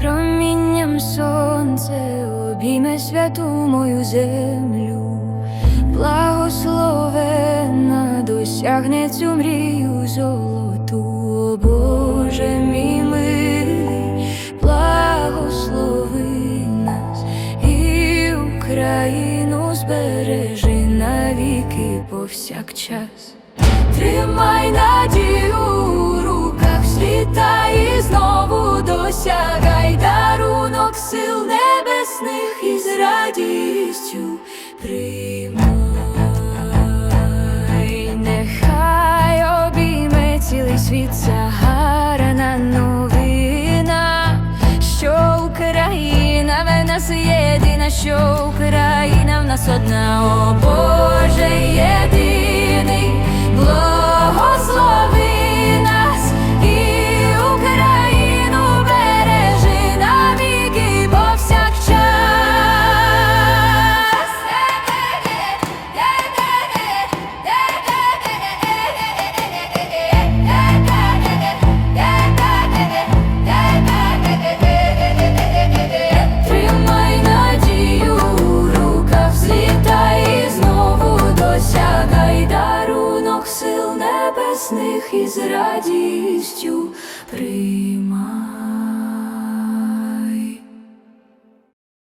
Промінням сонце обійме святу мою землю, благословена досягне цю мрію золоту, О Боже мій милий, благослови нас і Україну збережи навіки повсякчас. Тримай надію у руках світа і знову досягай. Дарунок сил небесних і з радістю приймай. Нехай обійме цілий світ ця гарна новина, що Україна в нас єдина, що Україна в нас одна, о досягай дарунок сил небесних і з радістю приймай.